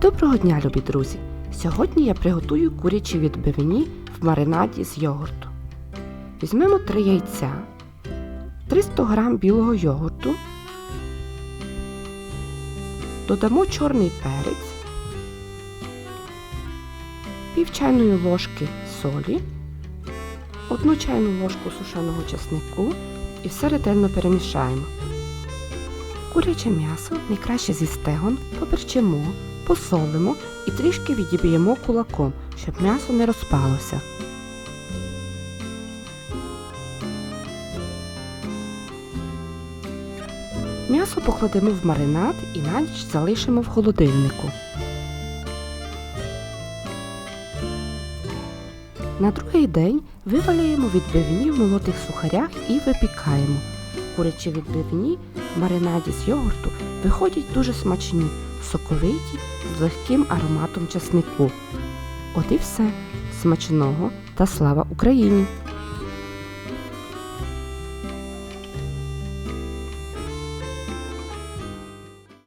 Доброго дня, любі друзі! Сьогодні я приготую курячі відбивні в маринаді з йогурту. Візьмемо 3 яйця, 300 г білого йогурту, додамо чорний перець, пів чайної ложки солі, 1 чайну ложку сушеного часнику і все ретельно перемішаємо. Куряче м'ясо найкраще зі стегон поперчимо, посолимо і трішки відіб'ємо кулаком, щоб м'ясо не розпалося. М'ясо покладемо в маринад і на ніч залишимо в холодильнику. На другий день вивалюємо відбивні в молотих сухарях і випікаємо. Курячі відбивні в маринаді з йогурту виходять дуже смачні, соковиті з легким ароматом часнику. От і все. Смачного та слава Україні!